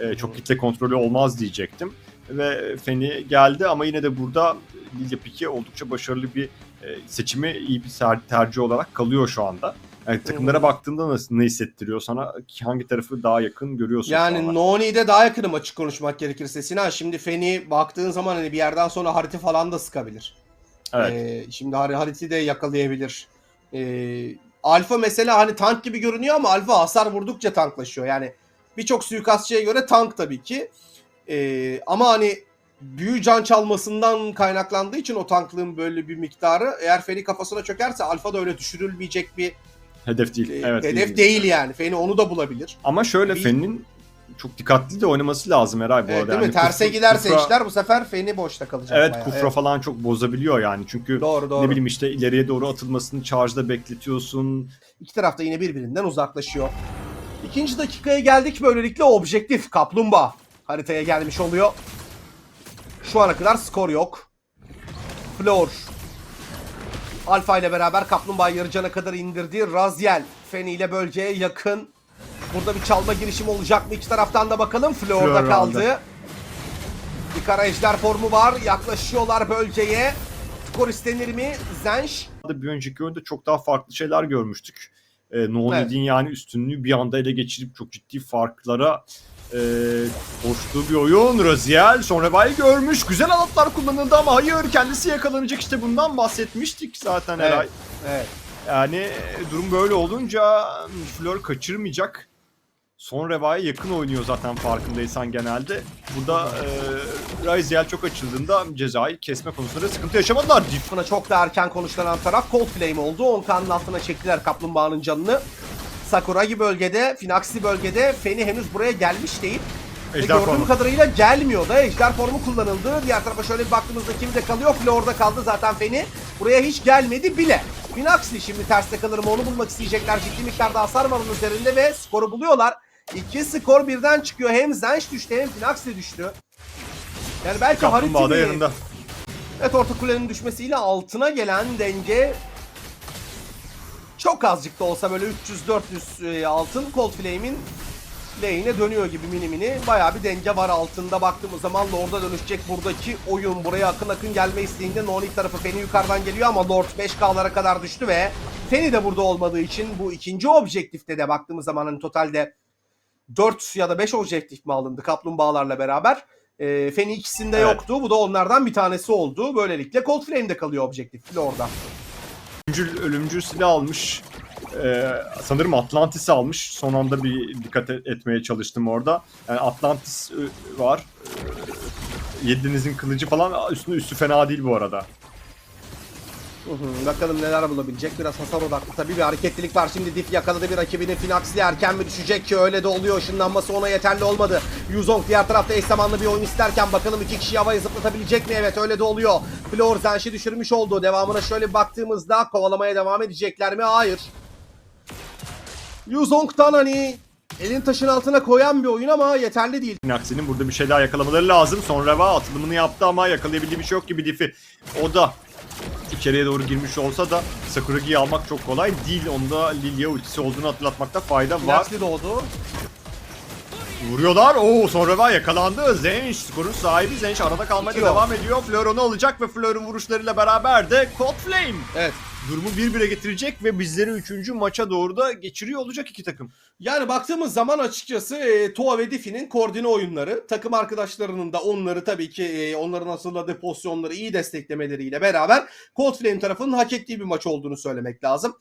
e, çok kitle kontrolü olmaz diyecektim. Ve Feni geldi ama yine de burada Lilia Piki oldukça başarılı bir e, seçimi iyi bir ter- tercih olarak kalıyor şu anda. Yani takımlara baktığında nasıl ne hissettiriyor sana? Hangi tarafı daha yakın görüyorsun Yani? Noni'de daha yakınım açık konuşmak gerekirse. Sinan şimdi Feni baktığın zaman hani bir yerden sonra harita falan da sıkabilir. Evet. Ee, şimdi har- haritayı da yakalayabilir. Ee, Alfa mesela hani tank gibi görünüyor ama Alfa hasar vurdukça tanklaşıyor. Yani birçok suikastçıya göre tank tabii ki. Ee, ama hani büyü can çalmasından kaynaklandığı için o tanklığın böyle bir miktarı eğer Feni kafasına çökerse Alfa da öyle düşürülmeyecek bir Hedef değil. e, evet. hedef değil gibi. yani. Feni onu da bulabilir. Ama şöyle Bir- Fen'in çok dikkatli de oynaması lazım Eray bu Evet, arada. değil mi? Yani Terse Kufra- giderse Kufra- işler bu sefer Feni boşta kalacak. Evet bayağı. Kufra falan çok bozabiliyor yani. Çünkü Doğru doğru. ne bileyim işte ileriye doğru atılmasını charge'da bekletiyorsun. İki taraf da yine birbirinden uzaklaşıyor. İkinci dakikaya geldik. Böylelikle objektif kaplumbağa haritaya gelmiş oluyor. Şu ana kadar skor yok. Flor Alfa ile beraber kaplumbağa yarı cana kadar indirdi. Raziel Feni ile bölgeye yakın. Burada bir çalma girişimi olacak mı? İki taraftan da bakalım. Flor'da Flor kaldı. aldı. Bir kara ejder formu var. Yaklaşıyorlar bölgeye. Skor istenir mi? Zenş Bir önceki oyunda çok daha farklı şeyler görmüştük. E, no Evet. Yani üstünlüğü bir anda ele geçirip çok ciddi farklara e, koştuğu bir oyun. Raziel sonra Bay görmüş. Güzel alatlar kullanıldı ama hayır kendisi yakalanacak işte bundan bahsetmiştik zaten Evet. Eray. Evet. Yani durum böyle olunca Fleur kaçırmayacak. Son Reva'ya yakın oynuyor zaten farkındaysan genelde. Burada e, Raziel çok açıldığında cezayı kesme konusunda sıkıntı yaşamadılar. Buna çok da erken konuşlanan taraf Cold Flame oldu. 10 kanın altına çektiler kaplumbağanın canını. Sakuragi bölgede, Finaxi bölgede. Feni henüz buraya gelmiş değil. Ve Ejder gördüğüm formu. kadarıyla gelmiyor da. Ejder formu kullanıldı. Diğer tarafa şöyle bir baktığımızda kimde kalıyor? Flor'da kaldı zaten Feni. Buraya hiç gelmedi bile. Finaxi şimdi terste kalır mı onu bulmak isteyecekler. Ciddi miktarda hasar var onun üzerinde ve skoru buluyorlar. İki skor birden çıkıyor. Hem Zench düştü hem Finaxi düştü. Yani belki Kaplumbağa da yanında. Evet orta kulenin düşmesiyle altına gelen denge çok azıcık da olsa böyle 300-400 e, altın Cold Flame'in lehine dönüyor gibi mini mini. Bayağı bir denge var altında baktığımız zaman Lord'a dönüşecek buradaki oyun. Buraya akın akın gelme isteğinde Nonic tarafı Feni yukarıdan geliyor ama Lord 5K'lara kadar düştü ve Feni de burada olmadığı için bu ikinci objektifte de baktığımız zaman hani totalde 4 ya da 5 objektif mi alındı kaplumbağalarla beraber. E, Feni ikisinde Evet. yoktu. Bu da onlardan bir tanesi oldu. Böylelikle Cold Flame'de kalıyor objektif orada. Ölümcül, ölümcül silah almış. Ee, sanırım Atlantis'i almış. Son anda bir dikkat et- etmeye çalıştım orada. Yani Atlantis e, var. Ee, Yediğinizin kılıcı falan üstünde üstü fena değil bu arada. Bakalım neler bulabilecek. Biraz hasar odaklı tabii bir hareketlilik var. Şimdi Diff yakaladı bir rakibini. Finaxli erken mi düşecek ki öyle de oluyor. Işınlanması ona yeterli olmadı. Yuzong diğer tarafta eş zamanlı bir oyun isterken bakalım iki kişi havaya zıplatabilecek mi? Evet öyle de oluyor. Flor Zenş'i düşürmüş oldu. Devamına şöyle baktığımızda kovalamaya devam edecekler mi? Hayır. Yuzong'dan hani elin taşın altına koyan bir oyun ama yeterli değil. Naxi'nin burada bir şey daha yakalamaları lazım. Sonra va atılımını yaptı ama yakalayabildiği bir şey yok gibi Diff'i. O da içeriye doğru girmiş olsa da Sakuragi'yi almak çok kolay değil. Onda Lilia ultisi olduğunu hatırlatmakta fayda var. Finaxli doğdu. Vuruyorlar. Oo sonra va yakalandı. Zench skorun sahibi Zench arada kalmaya devam ediyor. Fleur onu alacak ve Fleur'ün vuruşlarıyla beraber de Cold Flame Evet. durumu 1-1'e getirecek ve bizleri 3. maça doğru da geçiriyor olacak iki takım. Yani baktığımız zaman açıkçası e, Tua ve Diffie'nin koordine oyunları, takım arkadaşlarının da onları tabii ki e, onların hazırladığı pozisyonları iyi desteklemeleriyle beraber Cold Flame tarafının hak ettiği bir maç olduğunu söylemek lazım.